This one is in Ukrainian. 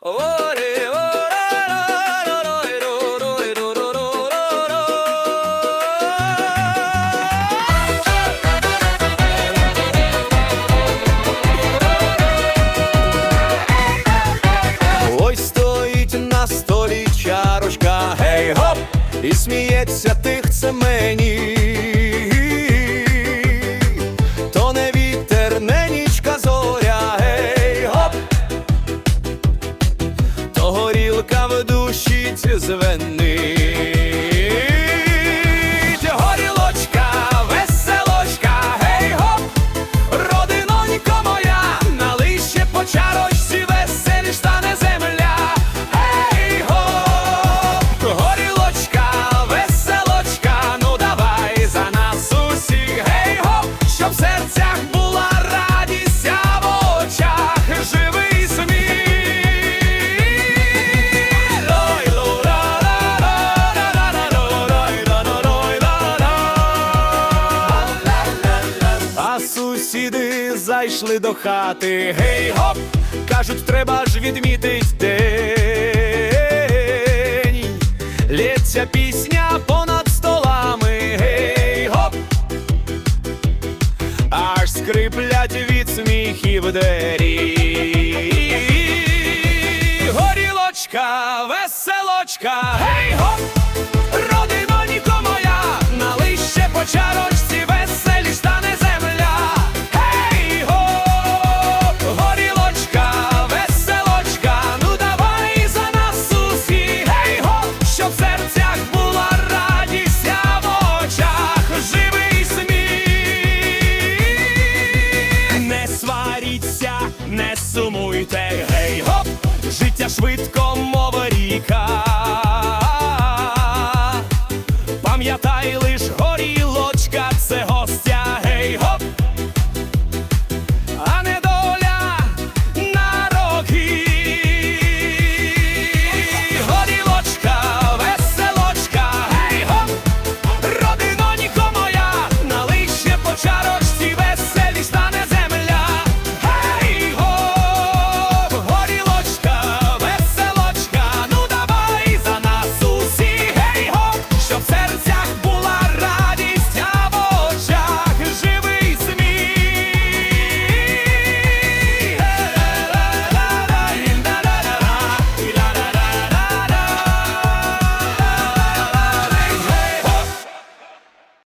Ось стоїть на столі чарочка, гей гоп, і сміється тихце мені. Душі звенить. Горілочка, сусіди зайшли до хати. Гей гоп, кажуть, треба ж відмітить день. Лється пісня понад столами. Гей гоп, аж скриплять від сміхів двері. Горілочка, веселочка, гей гоп, родиноніко моя, налий ще гей, гоп, життя швидко, мова ріка.